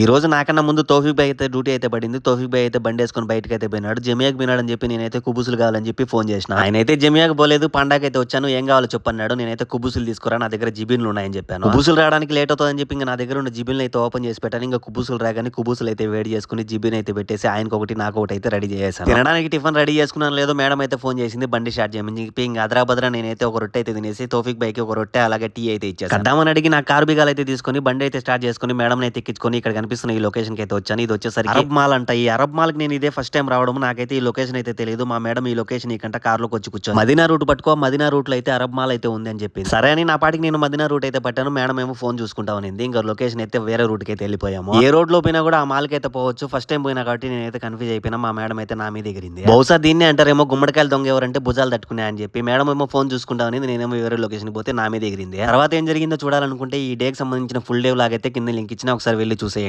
ఈ రోజు నాకన్నా ముందు తోఫిక్ బై అయితే డ్యూటీ అయితే పడింది. తోఫిక్ బై అయితే బండి వేసుకొని బయటకి అయితే పోయినాడు. జమియాకి పోయినాడు అని చెప్పి నేనైతే కుబుసులు కావాలని చెప్పి ఫోన్ చేసిన. ఆయన అయితే జమియాకి పోలేదు పండాకి అయితే వచ్చాను. ఏం కావాలో చెప్పన్నాడు. నేనైతే కుబుసులు తీసుకురా నా దగ్గర జిబిన్లు ఉన్నాయని చెప్పాను. కుబుసులు రావడానికి లేట్ అవుతుందని చెప్పి ఇంకా నా దగ్గర ఉన్న జిబిన్లు అయితే ఓపెన్ చేసి పెట్టాను. ఇంకా కుబుసులు రాగానే కుబుసులు అయితే వేడి చేసుకుని జిబిన్ అయితే పెట్టేసి ఆయనకు ఒకటి నాకు ఒకటి అయితే రెడీ చేశాను తినడానికి టిఫిన్ రెడీ చేసుకున్నాను లేదో మేడం అయితే ఫోన్ చేసింది. బండి స్టార్ట్ చేయమని చెప్పి ఇంకా అదరాభద్ర నేనైతే ఒక రొట్టె అయితే తినేసి తోఫిక్ బైక్ ఒక రొట్టె అలాగే టీ అయితే ఇచ్చాను కద్దామని అడిగి నా కారు బిగాలు అయితే తీసుకొని బండి అయితే స్టార్ట్ చేసుకొని మేడం అయితే ఎక్కించుకొని ఇక్కడ కనిపిస్తున్న ఈ లొకేషన్కి అయితే వచ్చాను. ఇది వచ్చేసరికి అరబ్ మాల్ అంట. ఈ అరబ్ మాల్కి నేను ఇదే ఫస్ట్ టైం రావడం నాకైతే ఈ లొకేషన్ అయితే తెలియదు మా మేడం ఈ లొకేషన్ ఈ కంట కార్లోకి వచ్చి కూర్చొని మదీనా రూట్ పట్టుకో మదీనా రూట్లో అయితే అరబ్ మాల్ అయితే ఉంది అని చెప్పి సరే అని నా పాటికి నేను మదీనా రూట్ అయితే పట్టాను. మేడం ఏమో ఫోన్ చూసుకుంటా ఉంది ఇంకా లొకేషన్ అయితే వేరే రూట్కి అయితే వెళ్ళిపోయాము. ఏ రోడ్లో పోయినా కూడా ఆ మాల్కి అయితే పోవచ్చు. ఫస్ట్ టైం పోయినా కాబట్టి నేనైతే కన్ఫ్యూజ్ అయిపోయినా. మా మేడం అయితే నా మీద ఎగిరింది. బహుశా దీన్ని అంటారేమో గుమ్మడికాయలు దొంగ ఎవరంటే భుజాలు తట్టుకునే అని చెప్పి. మేడం ఏమో ఫోన్ చూసుకుంటా ఉంది నేనేమో వేరే లొకేషన్ పోతే నా మీద ఎగిరింది. తర్వాత ఏం జరిగిందో చూడాలనుకుంటే ఈ డే కి సంబంధించిన ఫుల్ డే లాగైతే కింద లింక్ ఇచ్చిన. ఒకసారి వెళ్ళి చూసేయండి.